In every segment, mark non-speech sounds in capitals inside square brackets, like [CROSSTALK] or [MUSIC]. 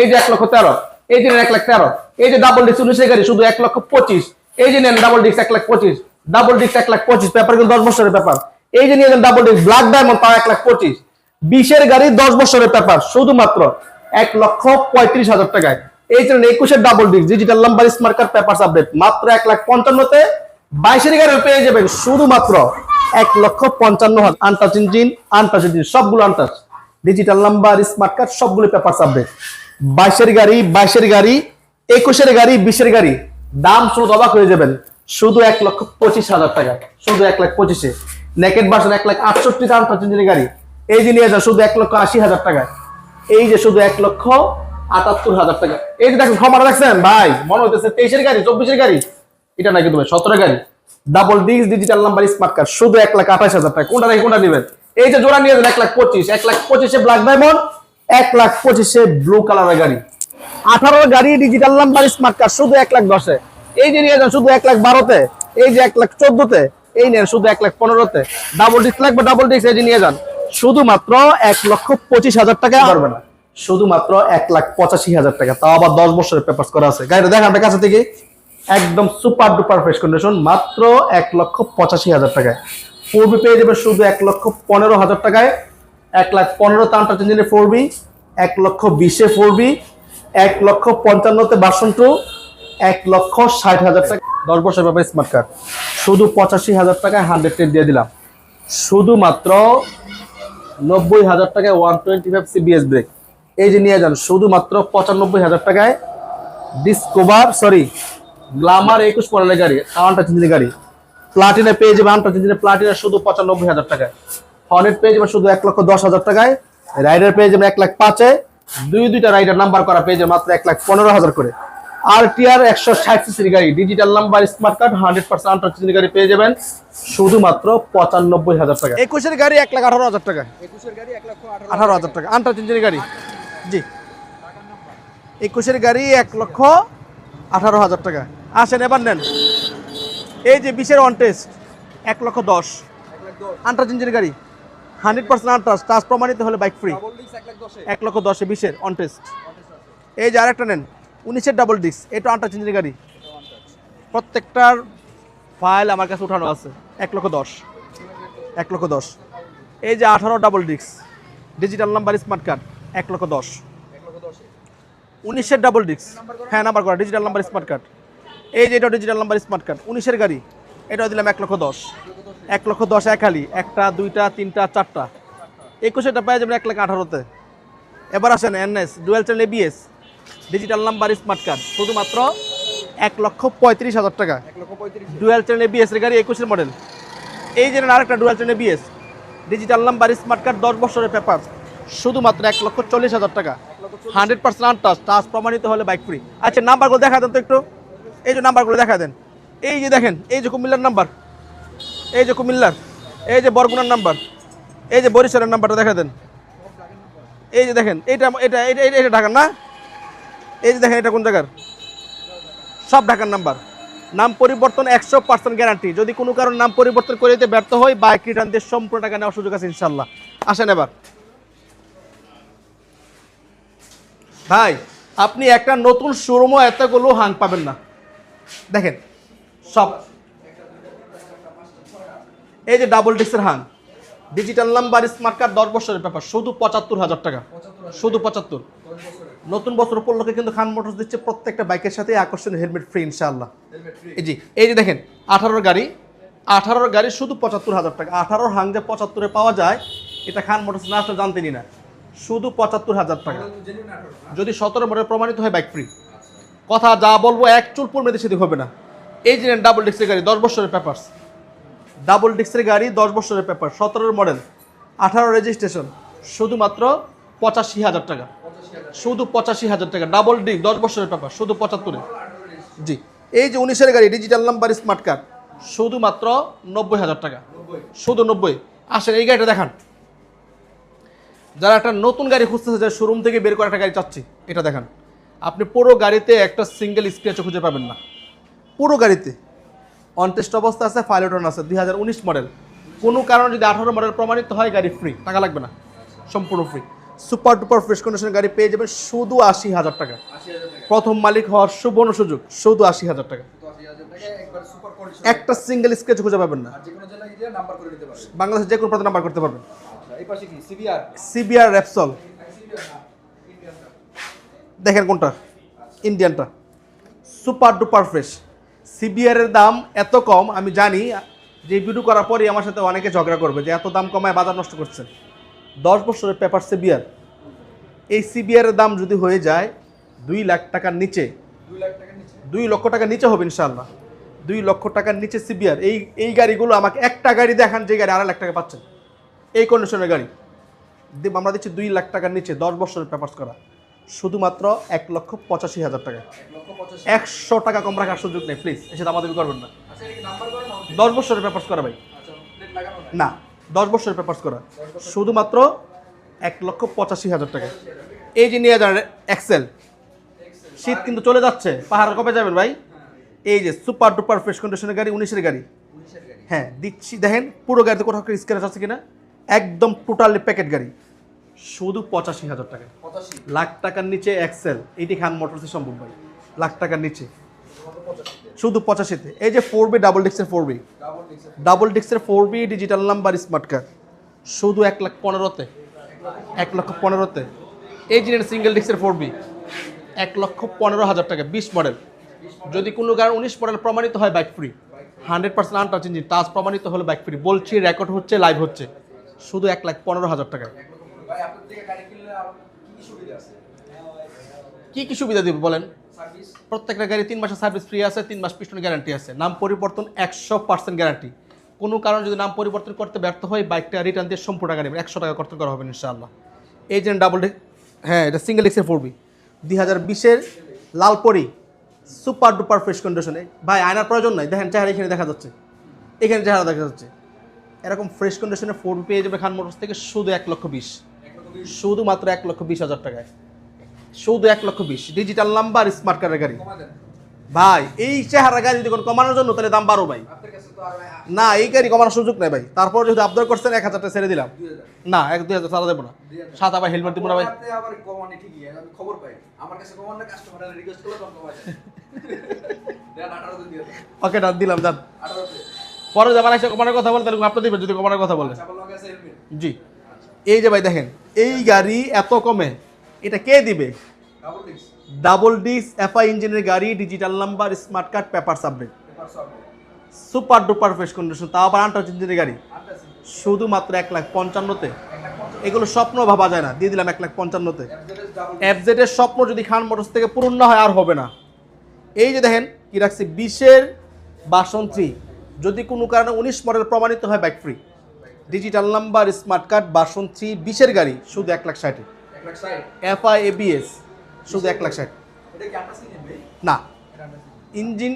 এই যে এক লক্ষ তেরো, এই যে এক লাখ তেরো, এই যে ডাবল ডিস্ক উনিশের গাড়ি, শুধু এক লক্ষ পঁচিশ। এই যে নেন ডাবল ডিস্ক এক লাখ পঁচিশ ডাবল ডিস্ক এক লাখ পঁচিশ পেপার কিন্তু দশ বছরের পেপার এই যে নিয়ে নেন ডাবল ডিস্ক ব্ল্যাক ডায়মন্ড তাও এক লাখ পঁচিশ। বিশের গাড়ি দশ বছরের পেপার শুধুমাত্র এক লক্ষ পঁয়ত্রিশ হাজার টাকায়। এই জন্য একুশের double disc digital number smart card paper update মাত্র এক লাখ পঞ্চান্নতে বাইশের গাড়ি পেয়ে যাবেন শুধুমাত্র এক লক্ষ পঞ্চান্ন হাজার। আনটাচ ইঞ্জিন আনটাচ ইঞ্জিন সবগুলো untouch digital number smart card সবগুলো পেপার আপডেট বাইশের গাড়ি বাইশের গাড়ি, একুশের গাড়ি, বিশের গাড়ি। দাম শুধু অবাক হয়ে যাবেন। শুধু এক লক্ষ পঁচিশ হাজার টাকা। শুধু এক লাখ পঁচিশে। নেকেট ভার্সন এক লাখ আটষট্টি আনটাচ ইঞ্জিনের গাড়ি। এই যে নিয়ে যান, শুধু এক লক্ষ আশি হাজার টাকা। এই যে শুধু এক লক্ষ আটাত্তর হাজার টাকা। এই যে দেখেন, ক্ষমাটা দেখছেন? ভাই, মনে হইতেছে তেইশের গাড়ি, চব্বিশের গাড়ি। এটা নাকি তুমি সতেরো গাড়ি। Double disc digital number smart card শুধু এক লাখ আঠাশ হাজার টাকা। কোনটা নাকি কোনটা নেবেন? এই যে জোড়া নিয়ে যান, এক লাখ পঁচিশ। এক লাখ পঁচিশে ব্ল্যাক ডায়মন্ড এক লাখ পঁচিশে ব্লু কালারের গাড়ি। আঠারো গাড়ি ডিজিটাল নাম্বার স্মার্ট কার্ড শুধু এক লাখ দশে। এই যে নিয়ে যান, শুধু এক লাখ বারোতে। এই যে এক লাখ চোদ্দতে। এই নেন, শুধু এক লাখ পনেরোতে। ডাবল ডিস্ক লাগবে ডাবল ডিস্ক এই যে নিয়ে যান। শুধুমাত্র এক লক্ষ পঁচিশ হাজার টাকা পারবে না। শুধুমাত্র এক লাখ পঁচাশি হাজার টাকা। তাও আবার দশ বছরের পেপার করা আছে। গাড়িটা দেখান আপনার কাছে থেকে একদম সুপার ডুপার ফ্রেশ কন্ডিশন মাত্র এক লক্ষ পঁচাশি হাজার টাকায়। ফোর বি পেয়ে যাবে শুধু এক লক্ষ পনেরো হাজার টাকায়। এক লাখ পনেরো তান্টা ইঞ্জিনের ফোর বি এক লক্ষ বিশে ফোর বি এক লক্ষ পঞ্চান্নতে বাসন টু এক লক্ষ ষাট হাজার টাকা। দশ বছর ব্যাপারে স্মার্ট কার্ড শুধু পঁচাশি হাজার টাকায় হান্ড্রেড টেন দিয়ে দিলাম। শুধুমাত্র নব্বই হাজার টাকায় one twenty five CBS brake এই যে নিয়ে যান, শুধুমাত্র পঁচানব্বই হাজার টাকায় ডিসকোভার সরি গ্লামার একুশ মডেলের গাড়ি, আনটা ইঞ্জিনের গাড়ি। প্লাটিনা পেয়ে যাবে, আনটা ইঞ্জিনের প্লাটিনা শুধু পঁচানব্বই হাজার টাকায়। হর্নেট পেয়ে যাবে শুধু এক লক্ষ দশ হাজার টাকায় রাইডার পেয়ে যাবে এক লাখ পাঁচে দুই দুইটা রাইডার নাম্বার করা পেয়ে যাবে মাত্র এক লাখ পনেরো হাজার করে। আর টিআর একশো ষাট সিসির গাড়ি digital number smart card hundred percent আনটা ইঞ্জিনের গাড়ি পেয়ে যাবেন শুধুমাত্র পঁচানব্বই হাজার টাকা একুশের গাড়ি এক লাখ আঠারো হাজার টাকা একুশের গাড়ি এক লক্ষ আঠারো হাজার টাকা আনটাচ ইঞ্জিনের গাড়ি। জি। একুশের গাড়ি এক লক্ষ আঠারো হাজার টাকা আসেন এবার নেন। এই যে বিশের অন টেস্ট এক লক্ষ দশ। লাখ ইঞ্জিনের গাড়ি। হান্ড্রেড পার্সেন্ট আনটাচ টাচ প্রমাণিত হলে বাইক ফ্রি এক লক্ষ দশে বিশের অন টেস্ট এই যে আরেকটা নেন উনিশের ডাবল ডিস্ক এটা আনটাচ ইঞ্জিনের গাড়ি। প্রত্যেকটার ফাইল আমার কাছে উঠানো আছে এক লক্ষ দশ। এক লক্ষ দশ। এই যে আঠারো double disc digital number smart card এক লক্ষ দশ। এক লক্ষ দশে উনিশের ডাবল ডিস্ক হ্যাঁ নাম্বার করা ডিজিটাল নাম্বার স্মার্ট কার্ড এই যে এটা ডিজিটাল নাম্বার স্মার্ট কার্ড উনিশের গাড়ি এটাও দিলাম এক লক্ষ দশ। এক লক্ষ দশ এক হালি একটা, দুইটা, তিনটা, চারটা। একুশেটা পেয়ে যাবেন এক লাখ আঠারোতে। এবার আসেন NS, dual channel ABS digital number smart card শুধুমাত্র এক লক্ষ পঁয়ত্রিশ হাজার টাকা। ডুয়েল চ্যানেল এবিএস এর গাড়ি একুশের মডেল এই যে আরেকটা dual channel ABS digital number smart card দশ বছরের পেপার শুধুমাত্র এক লক্ষ চল্লিশ হাজার টাকা। হান্ড্রেড পার্সেন্ট আনটাচ টাচ প্রমাণিত হলে বাইক ফ্রি আচ্ছা নাম্বারগুলো দেখা দেন তো একটু। এই যে নাম্বারগুলো দেখা দেন। এই যে দেখেন, এই যে কুমিল্লার নাম্বার এই যে কুমিল্লার, এই যে বরগুনার নাম্বার, এই যে বরিশালের নাম্বারটা দেখা দেন। এই যে দেখেন, এইটা এটা এটা এটা- ঢাকার না? এই যে দেখেন, এটা কোন জায়গার? সব ঢাকার নাম্বার। নাম পরিবর্তন একশো পার্সেন্ট গ্যারান্টি যদি কোনো কারণ নাম পরিবর্তন করে দিতে ব্যর্থ হয় বাইক রিটার্ন দিয়ে সম্পূর্ণ টাকা নেওয়ার সুযোগ আছে ইনশাল্লাহ আসেন এবার। ভাই, আপনি একটা নতুন শোরুমও এতগুলো হাং পাবেন না। দেখেন, সব এই যে ডাবল ডিস্কের Hang digital number smart card দশ বছরের ব্যাপার, শুধু পঁচাত্তর হাজার টাকা। শুধু পঁচাত্তর। নতুন বছর উপলক্ষে কিন্তু খান মোটরস দিচ্ছে প্রত্যেকটা বাইকের সাথে আকর্ষণীয় হেলমেট ফ্রি ইনশাআল্লাহ। জি এই যে দেখেন, আঠারোর গাড়ি আঠারোর গাড়ি শুধু পঁচাত্তর হাজার টাকা। আঠারোর হাং যে পঁচাত্তরে পাওয়া যায়, এটা খান মোটরস না আসলে জানতেনি না শুধু পঁচাত্তর হাজার টাকা। যদি সতেরো মডেল প্রমাণিত হয় বাইক ফ্রি কথা যা বলব এক চুল পূর্ণ সেদিক হবে না। এই যে ডাবল ডিস্কের গাড়ি, দশ বছরের পেপার্স ডাবল ডিস্কের গাড়ি, দশ বছরের পেপার, সতেরোর মডেল, আঠারো রেজিস্ট্রেশন, শুধুমাত্র পঁচাশি হাজার টাকা। শুধু পঁচাশি হাজার টাকা, ডাবল ডিস্ক দশ বছরের পেপার, শুধু পঁচাত্তরে। জি, এই যে উনিশের গাড়ি, ডিজিটাল নাম্বার, স্মার্ট কার্ড, শুধুমাত্র নব্বই হাজার টাকা। শুধু নব্বই। আসেন, এই গাড়িটা দেখান। যারা একটা নতুন গাড়ি খুঁজতেছে, যে শোরুম থেকে বের করে একটা গাড়ি চাচ্ছি, এটা দেখান। আপনি পুরো গাড়িতে একটা সিঙ্গেল স্ক্র্যাচও খুঁজে পাবেন না। পুরো গাড়িতে। অনটেস্ট অবস্থা আছে ফাইলোটন আছে দু হাজার উনিশ মডেল কোনো কারণে যদি আঠারো মডেল প্রমাণিত হয় গাড়ি ফ্রি টাকা লাগবে না সম্পূর্ণ ফ্রি সুপার ডুপার ফ্রেশ কন্ডিশনের গাড়ি পেয়ে যাবেন শুধু আশি হাজার টাকা। প্রথম মালিক হওয়ার সুবর্ণ সুযোগ শুধু আশি হাজার টাকা। কন্ডিশন একটা সিঙ্গেল স্কেচ খুঁজে পাবেন না। বাংলাদেশের যে কোনো প্রান্তে নাম্বার করতে পারবেন। আচ্ছা সিবিআর সিবিআর র্যাপসল দেখেন কোনটা? ইন্ডিয়ানটা সুপার ডুপার ফ্রেশ সিবিআর এর দাম এত কম, আমি জানি, যে ভিডিও করার পরেই আমার সাথে অনেকে ঝগড়া করবে যে এত দাম কমায় বাজার নষ্ট করছেন দশ বছরের পেপার সিবিআর এই সিবিআর দাম যদি হয়ে যায় দুই লাখ টাকার নিচে, দুই লক্ষ টাকার নিচে হবে ইনশাল্লাহ দুই লক্ষ টাকার নিচে সিবিআর এই এই গাড়িগুলো আমাকে একটা গাড়ি দেখান যে গাড়ি আড়াই লাখ টাকা পাচ্ছেন এই কন্ডিশনের গাড়ি। আমরা দিচ্ছি দুই লাখ টাকার নিচে, দশ বছরের পেপার্স করা। শুধুমাত্র এক লক্ষ পঁচাশি হাজার টাকা। একশো টাকা কম রাখার সুযোগ নেই প্লিজ এসে দামাদামি করবেন না। আচ্ছা দশ বছরের পেপার্স করা ভাই। আচ্ছা না দশ বছরের পেপার্স করা। শুধুমাত্র এক লক্ষ পঁচাশি হাজার টাকা। এই যে নিয়ে যান এক্সেল শীত কিন্তু চলে যাচ্ছে পাহাড় কবে যাবেন ভাই? এই যে সুপার ডুপার ফ্রেশ কন্ডিশনের গাড়ি উনিশের গাড়ি। উনিশের গাড়ি। হ্যাঁ দিচ্ছি দেখেন পুরো গাড়িতে কোথাও স্ক্র্যাচ আছে কিনা? একদম টোটালি প্যাকেট গাড়ি। শুধু পঁচাশি হাজার টাকা। লাখ টাকার নিচে এক্সেল এইটি খান মোটরসে সম্ভব ভাই। লাখ টাকার নিচে। শুধু পঁচাশিতে। এই যে ফোর বি ডাবল ডিক্সের four B double ডিক্সের four B digital number smart card শুধু এক লাখ পনেরোতে। এক লক্ষ পনেরোতে। এই জিনের সিঙ্গেল ডিক্সের ফোর বি এক লক্ষ পনেরো হাজার টাকা বিশ মডেল যদি কোনো কারণ উনিশ মডেল প্রমাণিত হয় bike free hundred percent untouch engine touch প্রমাণিত হলে বাইক ফ্রি বলছি রেকর্ড হচ্ছে লাইভ হচ্ছে। শুধু এক লাখ পনেরো হাজার টাকা। ভাই আপনার থেকে গাড়ি কিনলে কি কি সুবিধা আছে? কি কি সুবিধা দেবে বলেন? প্রত্যেকটা গাড়ি তিন মাসের সার্ভিস ফ্রি আছে তিন মাস পিছনে গ্যারান্টি আছে। নাম পরিবর্তন একশো পার্সেন্ট গ্যারান্টি কোনো কারণ যদি নাম পরিবর্তন করতে ব্যর্থ হয় বাইকটা রিটার্ন দিয়ে সম্পূর্ণ টাকা নেবেন। একশো টাকা করতে করা হবে ইনশাআল্লাহ। এই যে ডাবল হ্যাঁ এটা সিঙ্গেল এক্সের ফোর বি দুই হাজার বিশের লালপরি সুপার ডুপার ফ্রেশ কন্ডিশনে ভাই আয়নার প্রয়োজন নাই। দেখেন চেহারা এখানে দেখা যাচ্ছে। এখানে চেহারা দেখা যাচ্ছে। এরকম ফ্রেশ কন্ডিশনে ফোর পেয়ে যাবে খান মোটরস থেকে শুধু এক লক্ষ বিশ। শুধুমাত্র এক লক্ষ বিশ হাজার টাকায়। শুধু এক লক্ষ বিশ। ডিজিটাল নাম্বার স্মার্ট কার্ডের গাড়ি। ভাই এই চেহারা গাড়ি যদি কোনো কমানোর জন্য তাহলে দাম বাড়ো ভাই। আপনার না এই গাড়ি কমানোর সুযোগ নেই ভাই। তারপর যদি আবদার করছেন এক হাজারটা ছেড়ে দিলাম। না এক দুই হাজার সারা দেবো না। সাত আবার হেলমেট দিব না ভাই। খবর পাই। আমার কাছে রিকোয়েস্ট ওকে ডান দিলাম আঠারোতে পরে যাবার এসে কমানোর কথা বলে তাহলে আপনি দিবেন যদি কমানোর কথা বলে হেলমেট জি। এই যে ভাই দেখেন এই গাড়ি এত কমে এটা কে দিবে? ডাবল ডিস এফআই ইঞ্জিনের গাড়ি digital number smart card paper submit super duper fresh condition তাও আবার আন্টাচ ইঞ্জিনের গাড়ি। শুধুমাত্র এক লাখ পঞ্চান্নতে। এগুলো স্বপ্ন ভাবা যায় না। দিয়ে দিলাম এক লাখ পঞ্চান্নতে। এর স্বপ্ন যদি খান মোটরস থেকে পূরণ না হয় আর হবে না। এই যে দেখেন কি রাখছি? বিশের বাসন থ্রি যদি কোনো কারণে উনিশ মডেল প্রমাণিত হয় bike free digital number smart card বাসন থ্রি বিশের গাড়ি, শুধু এক লাখ ষাটে। ষাট এফআই এবিএস শুধু এক লাখ ষাট। না। ইঞ্জিন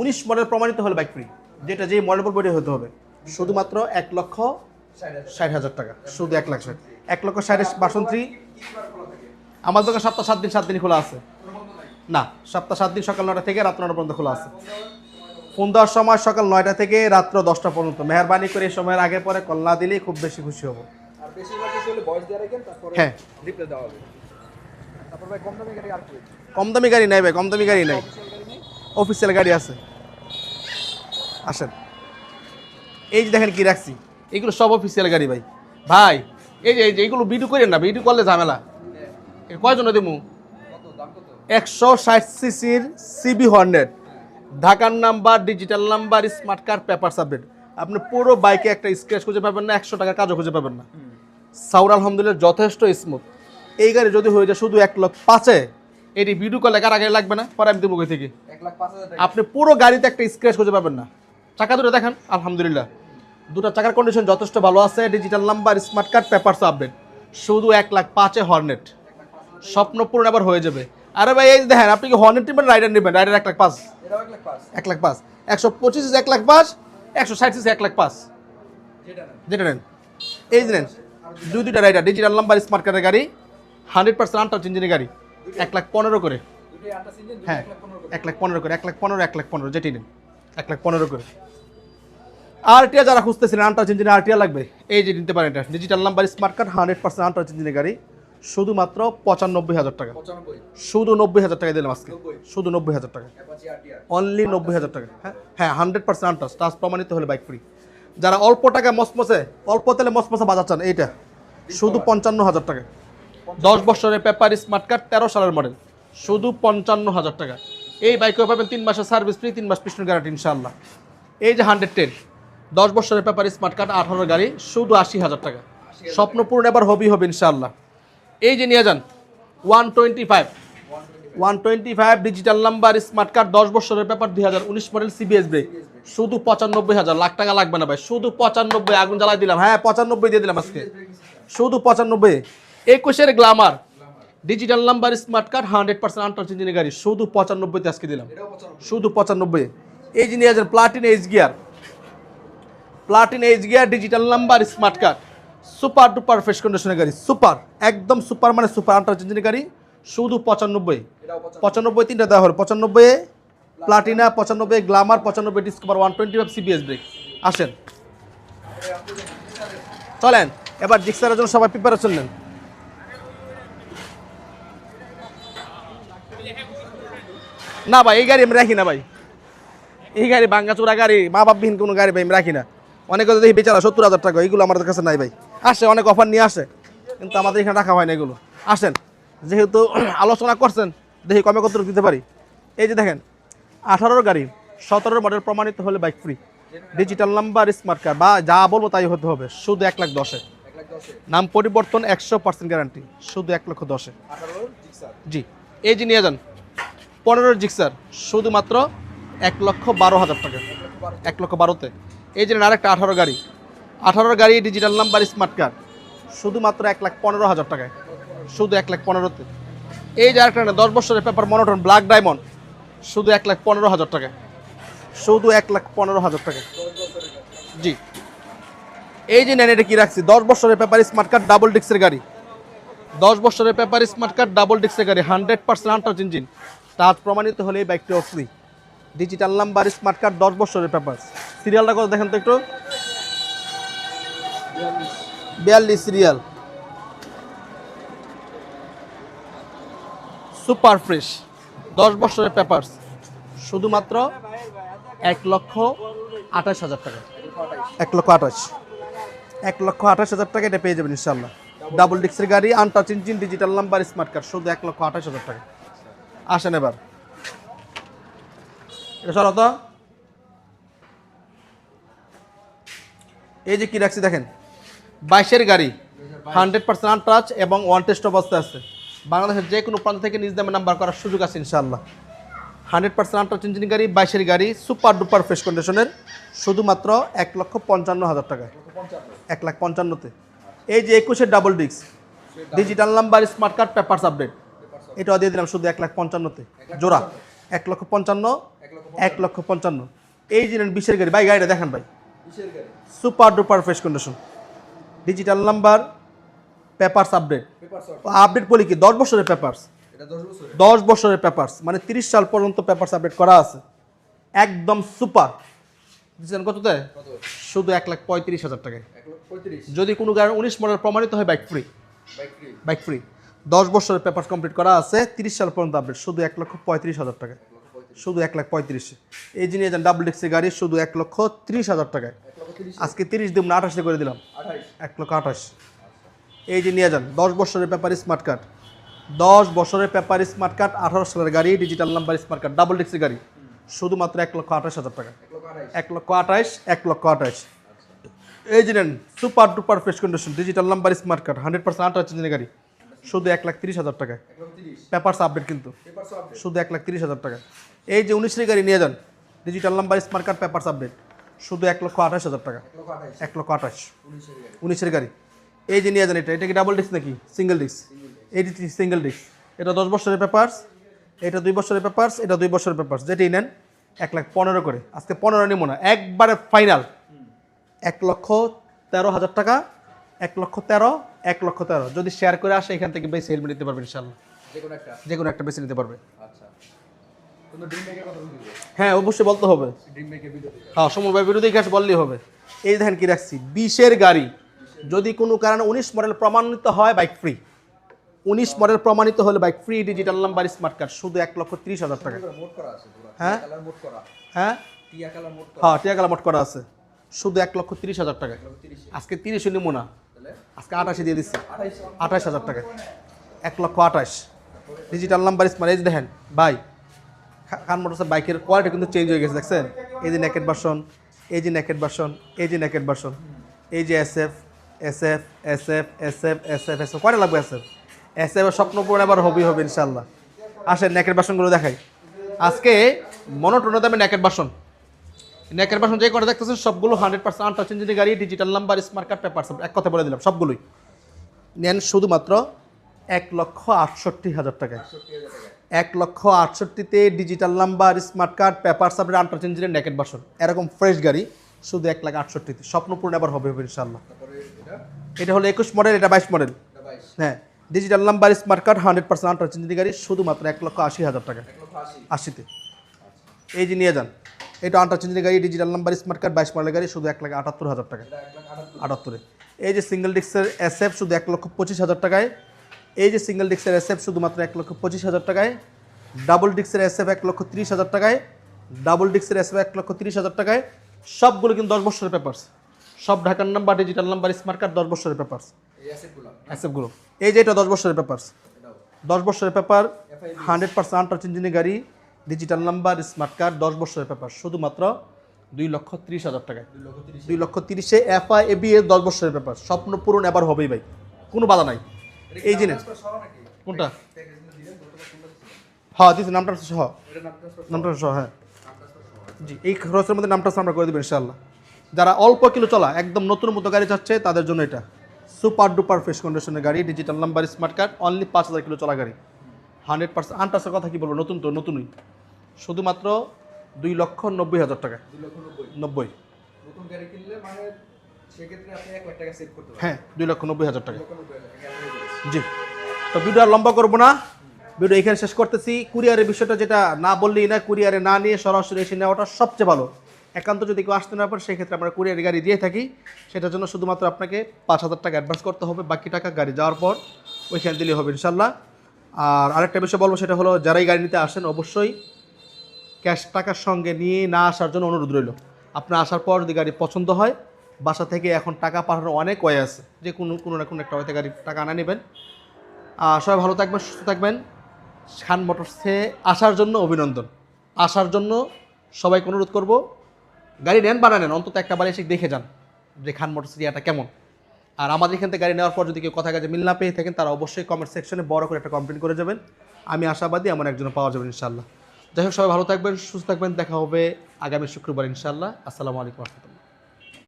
উনিশ মডেল প্রমাণিত হলে বাইক ফ্রি যেটা যে মডেল এটা হতে হবে। শুধুমাত্র এক লক্ষ ষাট হাজার টাকা, শুধু এক লাখ ষাট। এক লক্ষ ষাটের বাসন থ্রি আমার দোকান সপ্তাহ সাত দিন সাত দিন খোলা আছে। না, সপ্তাহ সাত দিন সকাল নটা থেকে রাত নটা পর্যন্ত খোলা আছে। ফোন দেওয়ার সময় সকাল নয়টা থেকে রাত্র দশটা পর্যন্ত। মেহরবানি করে এই সময়ের আগে পরে কল না দিলেই খুব বেশি খুশি হব। হ্যাঁ। কম দামি গাড়ি নাই ভাই কম দামি গাড়ি নাই? অফিসিয়াল গাড়ি আছে। আসেন। এই যে দেখেন কি রাখছি এগুলো সব অফিসিয়াল গাড়ি ভাই। ভাই এই যে এই যে এগুলো ভিডিও করেন না ভিডিও করলে ঝামেলা। কয়জন দেবো? একশো ষাট সিসির সিবি হান্ড্রেড ঢাকার number digital number smart card paper submit আপনি পুরো বাইকে একটা স্ক্র্যাচ খুঁজে পাবেন না একশো টাকা কাজও খুঁজে পাবেন না। সাউর আলহামদুলিল্লাহ যথেষ্ট স্মুথ এই গাড়ি যদি হয়ে যায় শুধু এক লক্ষ পাঁচে এটি ভিডিও কলে আগে লাগবে না? পরে আমি দেবো থেকে? আপনি পুরো গাড়িতে একটা স্ক্র্যাচ খুঁজে পাবেন না। চাকা দুটো দেখেন আলহামদুলিল্লাহ। দুটো চাকার কন্ডিশন যথেষ্ট ভালো আছে digital number smart card paper update শুধু এক লাখ পাঁচে হর্নেট স্বপ্ন পূরণ আবার হয়ে যাবে। আরে ভাই এই দেখেন আপনি কি হর্নেট নেবেন রাইডার নেবেন রাইডার এক লাখ পাঁচ এক লাখ পাঁচ একশো পঁচিশ এক লাখ পাঁচ একশো ষাট এক লাখ পাঁচ যেটা নেন এই যে নেন দুই দুইটা রাইডার ডিজিটাল নাম্বার স্মার্ট কার্ডের গাড়ি হান্ড্রেড পার্সেন্ট আনটাচ ইঞ্জিনের গাড়ি এক লাখ পনেরো করে হ্যাঁ এক লাখ পনেরো করে এক লাখ পনেরো এক লাখ পনেরো যেটি নেন এক লাখ পনেরো করে আরটিআ যারা খুঁজতেছিলেন আন্টার ইঞ্জিনের আরটিআ লাগবে এই যে নিতে পারেন এটা digital number smart card hundred percent আন্টার ইঞ্জিনের গাড়ি শুধুমাত্র পঁচানব্বই হাজার টাকা। শুধু নব্বই হাজার টাকা দিলাম আজকে। শুধু নব্বই হাজার টাকা। অনলি নব্বই হাজার টাকা। হ্যাঁ হ্যাঁ হান্ড্রেড পার্সেন্ট আন্টাস টাচ প্রমাণিত হলে বাইক ফ্রি যারা অল্প টাকা মসমসে অল্প তেলে মসমসে বাজার চান এইটা। শুধু পঞ্চান্ন হাজার টাকা। দশ বছরের পেপার স্মার্ট কার্ড তেরো সালের মডেল শুধু পঞ্চান্ন হাজার টাকা। এই বাইকেও পাবেন তিন মাসের সার্ভিস ফ্রি তিন মাস পিছনের গ্যারান্টি ইনশাল্লাহ এই যে হান্ড্রেড টেন দশ বছরের পেপার স্মার্ট কার্ড আঠারো গাড়ি শুধু আশি হাজার টাকা। স্বপ্ন পূরণ এবার হবি হবে ইনশাল্লাহ এই যে নিয়ে যান one twenty five one twenty five digital number smart card দশ বছরের পেপার দুই হাজার উনিশ মডেল সিবিএস ব্রেক শুধু পঁচানব্বই হাজার, লাখ টাকা লাগবে না ভাই। শুধু পঁচানব্বই, আগুন জ্বালাই দিলাম। হ্যাঁ পঁচানব্বই দিয়ে দিলাম আজকে। শুধু পঁচানব্বই। একুশের Glamour digital number smart card hundred percent আন্টার ইঞ্জিনের গাড়ি। শুধু পঁচানব্বইতে আজকে দিলাম। শুধু পঁচানব্বই। এই যে নিয়ে যান Platina H gear Platina H gear digital number smart card super duper fresh কন্ডিশনের গাড়ি সুপার একদম সুপার মানে সুপার আন্টার ইঞ্জিনের গাড়ি শুধু পঁচানব্বই। পঁচানব্বই। তিনটা দেওয়া হলো পঁচানব্বই প্লাটিনা পঁচানব্বই গ্লামার পঁচানব্বই Discover one twenty five CBS brake আসেন। চলেন এবার জিক্সারের জন্য সবাই প্রিপারেশন নেন। না ভাই এই গাড়ি আমি রাখি না ভাই। এই গাড়ি ভাঙ্গা চোরা গাড়ি মা বাপবিহীন কোনো গাড়ি ভাই আমি রাখি না। অনেকে দেখি বেচারা সত্তর হাজার টাকা এইগুলো আমাদের কাছে নাই ভাই। আসে অনেক অফার নিয়ে আসে কিন্তু আমাদের এখানে রাখা হয় না এগুলো। আসেন যেহেতু [CLEARS THROAT] আলোচনা করছেন দেখি কমে কত দিতে পারি। এই যে দেখেন আঠারোর গাড়ি সতেরোর মডেল প্রমাণিত হলে bike free digital number smart card বা যা বলব তাই হতে হবে শুধু এক লাখ দশে। এক লাখ দশে নাম পরিবর্তন একশো পার্সেন্ট গ্যারান্টি শুধু এক লক্ষ দশে। জি এই যে নিয়ে যান পনেরোর জিক্সার শুধুমাত্র এক লক্ষ বারো হাজার টাকা। এক লক্ষ বারোতে। এই যে আরেকটা আঠারো গাড়ি। আঠারোর গাড়ি ডিজিটাল নাম্বার স্মার্ট কার্ড শুধুমাত্র এক লাখ পনেরো হাজার টাকায়। শুধু এক লাখ পনেরোতে। এই যে আরেকটা দশ বছরের পেপার মনোটন ব্ল্যাক ডায়মন্ড শুধু এক লাখ পনেরো হাজার টাকায়। শুধু এক লাখ পনেরো হাজার টাকায়। জি। এই যে নেন, এটা কি রাখছি? দশ বছরের পেপার স্মার্ট কার্ড ডাবল ডিক্সের গাড়ি। দশ বছরের পেপার স্মার্ট কার্ড ডাবল ডিক্সের গাড়ি। হান্ড্রেড পার্সেন্ট আন্টাচ ইঞ্জিন তার প্রমাণিত হলে এই বাইকটি free digital number smart card দশ বছরের পেপার সিরিয়ালটা কত দেখেন তো একটু? বিয়াল্লিশ সিরিয়াল সুপার ফ্রেশ দশ বছরের পেপারস শুধুমাত্র এক লক্ষ আঠাশ হাজার টাকা। এক লক্ষ আঠাশ। এক লক্ষ আঠাশ হাজার টাকা এটা পেয়ে যাবেন ইনশাল্লাহ ডাবল ডিক্সের গাড়ি untouch engine digital number smart card শুধু এক লক্ষ আঠাশ হাজার টাকা। আসেন এবার। এটা সরত এই যে কি রাখছি দেখেন, বাইশের গাড়ি হান্ড্রেড পার্সেন্ট আনটাচ এবং ওয়ান টেস্ট অবস্থায় আছে। বাংলাদেশের যে কোনো প্রান্ত থেকে নিজ দামে নাম্বার করার সুযোগ আছে ইনশাল্লাহ হান্ড্রেড পার্সেন্ট আনটাচ ইঞ্জিন গাড়ি, বাইশের গাড়ি সুপার ডুপার ফ্রেশ কন্ডিশনের শুধুমাত্র এক লক্ষ পঞ্চান্ন হাজার টাকায়। এক লাখ পঞ্চান্নতে। এই যে একুশের double disc digital number smart card papers update এটাও দিয়ে দিলাম শুধু এক লাখ পঞ্চান্নতে। জোড়া, এক লক্ষ পঞ্চান্ন এক লক্ষ পঞ্চান্ন। এই যে বিশের গাড়ি ভাই গাড়িটা দেখেন ভাই। Super duper fresh condition. Digital number papers update. Update. বলি কি দশ বছরের পেপারস। দশ বছরের? পেপারস মানে তিরিশ সাল পর্যন্ত পেপারস আপডেট করা আছে। একদম সুপার। কততে কত শুধু এক লাখ পঁয়ত্রিশ হাজার টাকায়। যদি কোনো গাড়ি উনিশ মডেল প্রমাণিত হয় বাইক ফ্রি বাইক ফ্রি দশ বছরের পেপার কমপ্লিট করা আছে তিরিশ সাল পর্যন্ত আপডেট শুধু এক লক্ষ পঁয়ত্রিশ হাজার পঁয়ত্রিশ শুধু এক লাখ পঁয়ত্রিশ। এই যে নিয়ে যান ডাবল ডিক্সের গাড়ি, শুধু এক লক্ষ ত্রিশ হাজার টাকায়। আজকে তিরিশ দিন না আঠাশে করে দিলাম। এক লক্ষ আঠাশ। এই যে নিয়ে যান, দশ বছরের পেপার স্মার্ট কার্ড দশ বছরের পেপার স্মার্ট কার্ড আঠারো সালের গাড়ি digital number smart card double ডিক্সের গাড়ি। শুধুমাত্র এক লক্ষ আঠাশ হাজার টাকা। এক লক্ষ আঠাশ, এক লক্ষ আঠাশ। এই যে নেন super duper fresh condition digital number smart card hundred percent আঠাশ গাড়ি। শুধু এক লাখ তিরিশ হাজার টাকা পেপারস আপডেট কিন্তু। শুধু এক লাখ তিরিশ হাজার টাকা এই যে উনিশের গাড়ি নিয়ে যান digital number smart card papers update শুধু এক লক্ষ আঠাশ হাজার টাকা। এক লক্ষ আঠাশ। উনিশের গাড়ি এই যে নিয়ে যান এটা এটা কি ডাবল ডিস্ক নাকি? সিঙ্গেল ডিস্ক এইটি সিঙ্গেল ডিস্ক এটা দশ বছরের পেপারস এটা দুই বছরের পেপারস এটা দুই বছরের পেপারস যেটাই নেন এক লাখ পনেরো করে। আজকে পনেরো নিব না একবারে ফাইনাল এক লক্ষ তেরো হাজার টাকা এক লক্ষ তেরো এক লক্ষ তেরো। যদি শেয়ার করে আসে এখান থেকে বেশি হেলমেট নিতে পারবে ইনশাল্লাহ। যে কোনো একটা বেশি নিতে পারবে। আচ্ছা। হ্যাঁ অবশ্যই বলতে হবে। হ্যাঁ ভাই বিরোধী গ্যাস বললেই হবে। এই দেখেন কি রাখছি। বিশের গাড়ি। যদি কোনো কারণে উনিশ মডেল প্রমাণিত হয় বাইক ফ্রি উনিশ মডেল প্রমাণিত হলে bike free digital number smart card শুধু এক লক্ষ তিরিশ হাজার টাকা। মোট হ্যাঁ? মোট করা। হ্যাঁ? টিয়া কালার মোট করা হ্যাঁ টিয়া করা আছে। শুধু এক লক্ষ তিরিশ হাজার টাকা। আজকে তিরিশে নিবো না আজকে আঠাশে দিয়ে দিচ্ছি। আঠাশ হাজার টাকা। এক লক্ষ আঠাশ। ডিজিটাল নাম্বার স্মার্ট এই যে দেখেন, ভাই খান মোটরসের বাইকের কোয়ালিটি কিন্তু চেঞ্জ হয়ে গেছে, দেখছেন? এই যে নেকেট ভার্সন এই যে নেকেট ভার্সন এই যে নেকেট ভার্সন এই যে S F S F S F S F S F S F কয়টা লাগবে এস এফ এস এফ স্বপ্ন পূরণ আবার হবেই হবে ইনশাল্লাহ আসেন নেকেট বাসনগুলো দেখাই। আজকে মনোটনের দামে নেকেট ভার্সন নেকের বাসন যে কটা দেখতেছেন, সবগুলো হান্ড্রেড পার্সেন্ট আন্টার চেঞ্জিং গাড়ি digital number smart card paper এক কথা বলে দিলাম, সবগুলোই। নেন শুধুমাত্র এক লক্ষ আটষট্টি হাজার টাকায়। এক লক্ষ আটষট্টিতে digital number smart card paper সাপের আন্টার চেঞ্জিংয়ের নেকেট বাসন। এরকম ফ্রেশ গাড়ি, শুধু এক লাখ আটষট্টিতে। স্বপ্নপূর্ণ আবার হবে ইনশাল্লাহ এটা হলো একুশ মডেল এটা বাইশ মডেল হ্যাঁ digital number smart card hundred percent আন্টার চেঞ্জিং গাড়ি, শুধুমাত্র এক লক্ষ আশি হাজার টাকা আশিতে। এই যে নিয়ে যান। এটা আন্টার চেঞ্জিং গাড়ি ডিজিটাল নাম্বার স্মার্ট কার্ড বাইশ মডেলের গাড়ি, শুধু এক লাখ আটাত্তর হাজার টাকা আটাত্তরে। এই যে সিঙ্গেল ডিস্কের এস এফ শুধু এক লক্ষ পঁচিশ হাজার টাকায়, এই যে সিঙ্গেল ডিস্কের এস এফ শুধুমাত্র এক লক্ষ পঁচিশ হাজার টাকায় ডাবল ডিস্কের এস এফ এক লক্ষ তিরিশ হাজার টাকায় ডাবল ডিস্কের এস এফ এক লক্ষ তিরিশ হাজার টাকায়, সবগুলো কিন্তু দশ বছরের পেপার্স সব ঢাকার number digital number smart card দশ বছরের পেপার্স এফগুলো এই যে এটা দশ বছরের পেপার্স দশ বছরের পেপার হান্ড্রেড পার্সেন্ট আন্টার গাড়ি ডিজিটাল নাম্বার স্মার্ট কার্ড দশ বছরের পেপার শুধুমাত্র দুই লক্ষ তিরিশ হাজার টাকায়। দুই লক্ষ তিরিশ এফআই এবি এর দশ বছরের ব্যাপার স্বপ্ন পূরণ এবার হবেই ভাই, কোনো বাধা নাই। এই জিনিস। কোনটা? হ্যাঁ দিচ্ছি নামটা সহ। নামটা সহ হ্যাঁ। জি, এই খরচের মধ্যে নামটা আমরা করে দেবো ইনশাল্লাহ যারা অল্প কিলো চলা, একদম নতুন মতো গাড়ি চাচ্ছে, তাদের জন্য এটা। সুপার ডুপার ফ্রেশ কন্ডিশনের গাড়ি digital number smart card only পাঁচ হাজার কিলো চলা গাড়ি। হান্ড্রেড পার্সেন্ট আনটাসের কথা কি বলব? নতুন তো নতুনই। শুধুমাত্র দুই লক্ষ নব্বই হাজার টাকা। নব্বই। নব্বই। নতুন গাড়ি কিনলে মানে সেক্ষেত্রে আপনি এক টাকা সেভ করতে হ্যাঁ দুই লক্ষ নব্বই হাজার টাকা। জি। তো ভিডিও আর লম্বা করব না। ভিডিও এখানে শেষ করতেছি। কুরিয়ারের বিষয়টা যেটা না বললেই না কুরিয়ারে না নিয়ে সরাসরি এসে নেওয়াটা সবচেয়ে ভালো। একান্ত যদি কেউ আসতে না পারে সেক্ষেত্রে আমরা কুরিয়ারের গাড়ি দিয়ে থাকি। সেটার জন্য শুধুমাত্র আপনাকে পাঁচ হাজার টাকা অ্যাডভান্স করতে হবে। বাকি টাকা গাড়ি যাওয়ার পর ওইখানে দিলে হবে ইনশাল্লাহ। আর আরেকটা বিষয় বলব, সেটা হলো যারাই গাড়ি নিতে আসেন, অবশ্যই ক্যাশ টাকার সঙ্গে নিয়ে না আসার জন্য অনুরোধ রইল। আপনার আসার পর যদি গাড়ি পছন্দ হয়, বাসা থেকে এখন টাকা পাঠানোর অনেক ওয়ে আছে। যে কোনো কোনো না কোনো একটা ওয়েতে গাড়ি টাকা আনা নেবেন। আর সবাই ভালো থাকবেন, সুস্থ থাকবেন। খান মোটরসে আসার জন্য অভিনন্দন। আসার জন্য সবাইকে অনুরোধ করব, গাড়ি নেন বানা নেন, অন্তত একটা বাড়ি এসে দেখে যান যে খান মোটরস এরিয়াটা কেমন। আর আমাদের এখান থেকে গাড়ি নেওয়ার পর যদি কেউ কথা কাজে মিল না পেয়ে থাকেন, তারা অবশ্যই কমেন্ট সেকশনে বড় করে একটা কমপ্লেন করে যাবেন। আমি আশাবাদী এমন একজন পাওয়া যাবেন ইনশাল্লাহ যাই হোক, সবাই ভালো থাকবেন, সুস্থ থাকবেন। দেখা হবে আগামী শুক্রবার ইনশাল্লাহ আসসালামু আলাইকুম